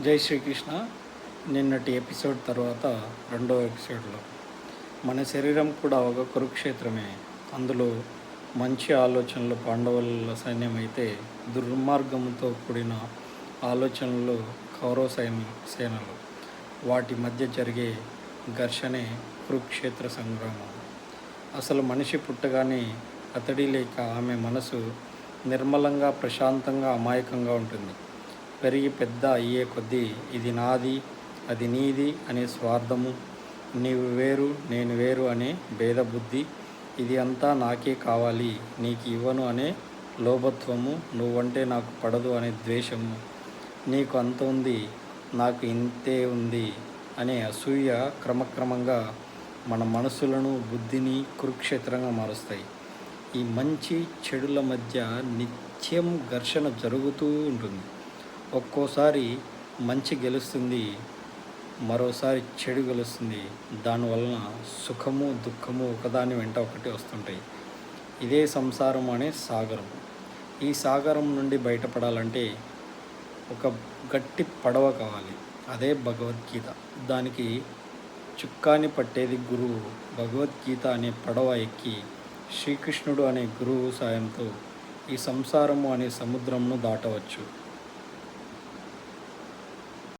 జై శ్రీకృష్ణ. నిన్నటి ఎపిసోడ్ తర్వాత రెండో ఎపిసోడ్లో. మన శరీరం కూడా ఒక కురుక్షేత్రమే. అందులో మంచి ఆలోచనలు పాండవుల సైన్యం అయితే దుర్మార్గంతో కూడిన ఆలోచనలు కౌరవ సైన్య సేనలు. వాటి మధ్య జరిగే ఘర్షణే కురుక్షేత్ర సంగ్రామం. అసలు మనిషి పుట్టగానే అతడి లేక ఆమె మనసు నిర్మలంగా ప్రశాంతంగా అమాయకంగా ఉంటుంది. పెరిగి పెద్ద అయ్యే కొద్దీ ఇది నాది అది నీది అనే స్వార్థము. నీవు వేరు నేను వేరు అనే భేదబుద్ధి. ఇది అంతా నాకే కావాలి నీకు ఇవ్వను అనే లోభత్వము. నువ్వంటే నాకు పడదు అనే ద్వేషము. నీకు అంత ఉంది నాకు ఇంతే ఉంది అనే అసూయ క్రమక్రమంగా మన మనసులను బుద్ధిని కురుక్షేత్రంగా మారుస్తాయి. ఈ మంచి చెడుల మధ్య నిత్యం ఘర్షణ జరుగుతూ ఉంటుంది. ఒక్కోసారి మంచి గెలుస్తుంది మరోసారి చెడు గెలుస్తుంది. దానివలన సుఖము దుఃఖము ఒకదాని వెంట ఒకటి వస్తుంటాయి. ఇదే సంసారం అనే సాగరం. ఈ సాగరం నుండి బయటపడాలంటే ఒక గట్టి పడవ కావాలి. అదే భగవద్గీత. దానికి చుక్కాని పట్టేది గురువు. భగవద్గీత అనే పడవ ఎక్కి శ్రీకృష్ణుడు అనే గురువు సాయంతో ఈ సంసారము అనే సముద్రంను దాటవచ్చు.